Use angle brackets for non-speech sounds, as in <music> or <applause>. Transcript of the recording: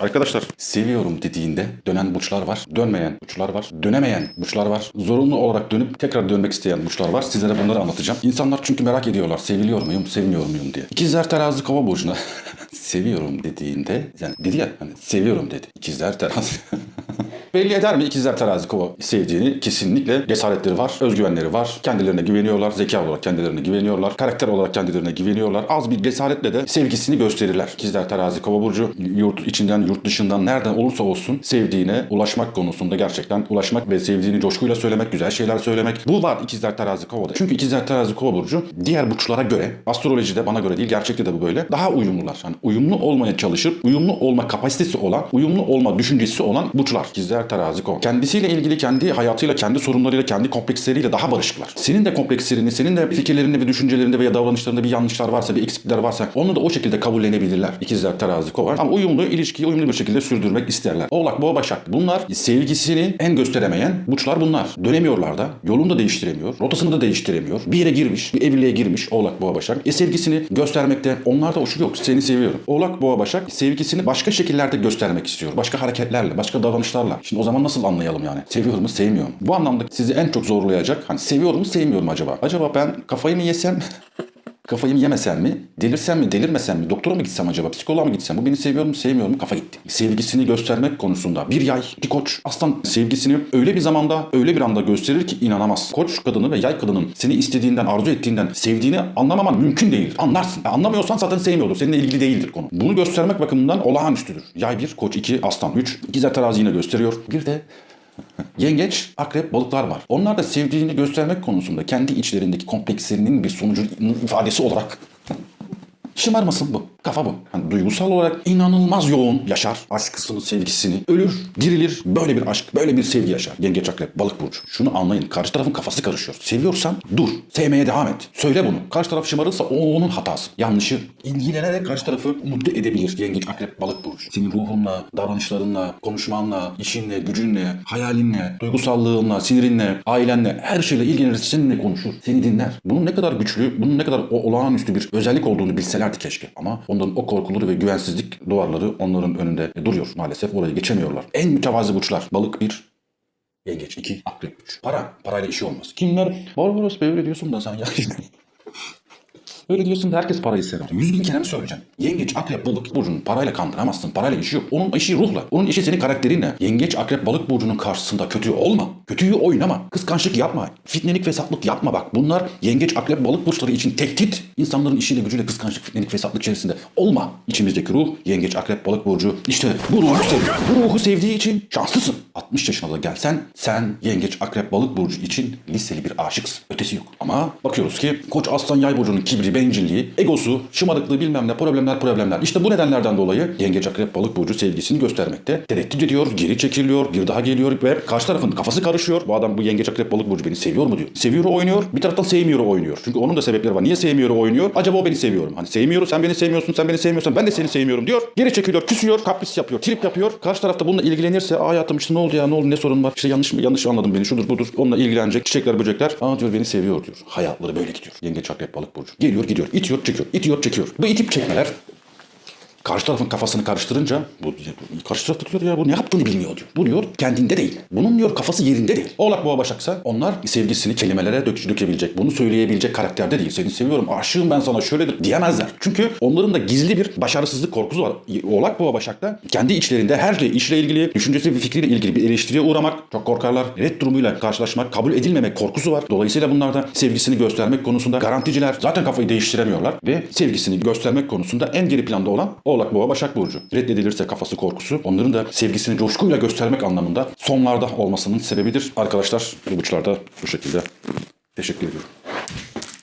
Arkadaşlar seviyorum dediğinde dönen burçlar var, dönmeyen burçlar var, dönemeyen burçlar var, zorunlu olarak dönüp tekrar dönmek isteyen burçlar var. Sizlere bunları anlatacağım. İnsanlar çünkü merak ediyorlar seviliyor muyum, sevmiyor muyum diye. İkizler terazi kova burcuna <laughs> seviyorum dediğinde yani dedi ya hani seviyorum dedi. İkizler terazi. <laughs> Belli eder mi ikizler terazi kova sevdiğini? Kesinlikle cesaretleri var, özgüvenleri var. Kendilerine güveniyorlar, zeka olarak kendilerine güveniyorlar, karakter olarak kendilerine güveniyorlar. Az bir cesaretle de sevgisini gösterirler. İkizler terazi kova burcu yurt içinden, yurt dışından nereden olursa olsun sevdiğine ulaşmak konusunda gerçekten ulaşmak ve sevdiğini coşkuyla söylemek, güzel şeyler söylemek. Bu var ikizler terazi kovada. Çünkü ikizler terazi kova burcu diğer burçlara göre astrolojide bana göre değil gerçekte de bu böyle. Daha uyumlular. Yani uyumlu olmaya çalışıp uyumlu olma kapasitesi olan, uyumlu olma düşüncesi olan burçlar. İkizler terazi kova. Kendisiyle ilgili kendi hayatıyla, kendi sorunlarıyla, kendi kompleksleriyle daha barışıklar. Senin de komplekslerini, senin de fikirlerinde ve düşüncelerinde veya davranışlarında bir yanlışlar varsa, bir eksiklikler varsa onu da o şekilde kabullenebilirler. İkizler terazi kova. Ama uyumlu ilişkiyi uyumlu bir şekilde sürdürmek isterler. Oğlak, boğa, başak. Bunlar sevgisini en gösteremeyen burçlar bunlar. Dönemiyorlar da. Yolunu da değiştiremiyor. Rotasını da değiştiremiyor. Bir yere girmiş, bir evliliğe girmiş Oğlak, boğa, başak. E sevgisini göstermekte onlarda hoşu yok. Seni seviyorum. Oğlak, boğa, başak sevgisini başka şekillerde göstermek istiyor. Başka hareketlerle, başka davranışlarla. Şimdi o zaman nasıl anlayalım yani? Seviyor mu, sevmiyor mu? Bu anlamda sizi en çok zorlayacak. Hani seviyor mu, sevmiyor mu acaba? Acaba ben kafayı mı yesem? <laughs> Kafayı mı yemesem mi? Delirsem mi? Delirmesem mi? Doktora mı gitsem acaba? Psikoloğa mı gitsem? Bu beni seviyor mu? Sevmiyor mu? Kafa gitti. Sevgisini göstermek konusunda bir yay, bir koç aslan sevgisini öyle bir zamanda, öyle bir anda gösterir ki inanamaz. Koç kadını ve yay kadının seni istediğinden, arzu ettiğinden, sevdiğini anlamaman mümkün değil. Anlarsın. Ya anlamıyorsan zaten sevmiyordur. Seninle ilgili değildir konu. Bunu göstermek bakımından olağanüstüdür. Yay 1, koç 2, aslan 3. İkizler terazi yine gösteriyor. Bir de Yengeç, akrep, balıklar var. Onlar da sevdiğini göstermek konusunda kendi içlerindeki komplekslerinin bir sonucu ifadesi olarak <laughs> şımarmasın bu. Kafa bu. Hani duygusal olarak inanılmaz yoğun yaşar. Aşkısını, sevgisini. Ölür, dirilir. Böyle bir aşk, böyle bir sevgi yaşar. Yengeç, akrep, balık burcu. Şunu anlayın. Karşı tarafın kafası karışıyor. Seviyorsan dur. Sevmeye devam et. Söyle bunu. Karşı taraf şımarırsa o onun hatası. Yanlışı. İlgilenerek karşı tarafı mutlu edebilir. Yengeç, akrep, balık burcu. Senin ruhunla, davranışlarınla, konuşmanla, işinle, gücünle, hayalinle, duygusallığınla, sinirinle, ailenle, her şeyle ilgilenir. Seninle konuşur. Seni dinler. Bunun ne kadar güçlü, bunun ne kadar olağanüstü bir özellik olduğunu bilselerdi keşke. Ama onların o korkuları ve güvensizlik duvarları onların önünde duruyor maalesef. Orayı geçemiyorlar. En mütevazi burçlar. Balık bir, yengeç iki, akrep üç. Para. Parayla işi olmaz. Kimler? Barbaros Bey öyle diyorsun da sen ya. <laughs> Öyle diyorsun da herkes parayı sever. Yüz bin kere mi söyleyeceğim? Yengeç, akrep, balık burcunu parayla kandıramazsın. Parayla işi yok. Onun işi ruhla. Onun işi senin karakterinle. Yengeç, akrep, balık burcunun karşısında kötü olma. Kötüyü oynama. Kıskançlık yapma. Fitnelik, fesatlık yapma bak. Bunlar yengeç, akrep, balık burçları için tehdit. İnsanların işiyle gücüyle kıskançlık, fitnelik, fesatlık içerisinde olma. İçimizdeki ruh, yengeç, akrep, balık burcu. İşte bu ruhu seviyor. Bu ruhu sevdiği için şanslısın. 60 yaşına da gelsen sen yengeç, akrep, balık burcu için liseli bir aşıksın. Ötesi yok. Ama bakıyoruz ki koç aslan yay burcunun kibri, bencilliği, egosu, şımarıklığı bilmem ne problemler problemler. İşte bu nedenlerden dolayı yengeç, akrep, balık burcu sevgisini göstermekte. Tereddüt ediyor, geri çekiliyor, bir daha geliyor ve karşı tarafın kafası karışıyor. Bu adam bu yengeç, akrep, balık burcu beni seviyor mu diyor. Seviyor oynuyor, bir taraftan sevmiyor oynuyor. Çünkü onun da sebepleri var. Niye sevmiyor oynuyor? Acaba o beni seviyor mu? Hani sevmiyor, sen beni sevmiyorsun, sen beni sevmiyorsan ben de seni sevmiyorum diyor. Geri çekiliyor, küsüyor, kapris yapıyor, trip yapıyor. Karşı tarafta bununla ilgilenirse, Aa, hayatım işte ne oldu ya, ne oldu, ne sorun var? İşte yanlış mı, yanlış anladım beni, şudur budur. Onunla ilgilenecek, çiçekler, böcekler. Aa diyor beni seviyor diyor. Hayatları böyle gidiyor. Yengeç, akrep, balık burcu. Geliyor, gidiyor, itiyor, çekiyor, itiyor, çekiyor. Bu itip çekmeler Karşı tarafın kafasını karıştırınca bu karşı tarafta diyor ya bu ne yaptığını bilmiyor diyor. Bu diyor kendinde değil. Bunun diyor kafası yerinde değil. Oğlak boğa başaksa onlar sevgisini kelimelere dök, dökebilecek, bunu söyleyebilecek karakterde değil. Seni seviyorum, aşığım ben sana şöyledir diyemezler. Çünkü onların da gizli bir başarısızlık korkusu var. Oğlak boğa başakta kendi içlerinde her şey işle ilgili, düşüncesi ve fikriyle ilgili bir eleştiriye uğramak çok korkarlar. Red durumuyla karşılaşmak, kabul edilmemek korkusu var. Dolayısıyla bunlarda sevgisini göstermek konusunda garanticiler zaten kafayı değiştiremiyorlar ve sevgisini göstermek konusunda en geri planda olan Oğlak Boğa Başak Burcu. Reddedilirse kafası korkusu onların da sevgisini coşkuyla göstermek anlamında sonlarda olmasının sebebidir. Arkadaşlar bu burçlarda bu şekilde teşekkür ediyorum.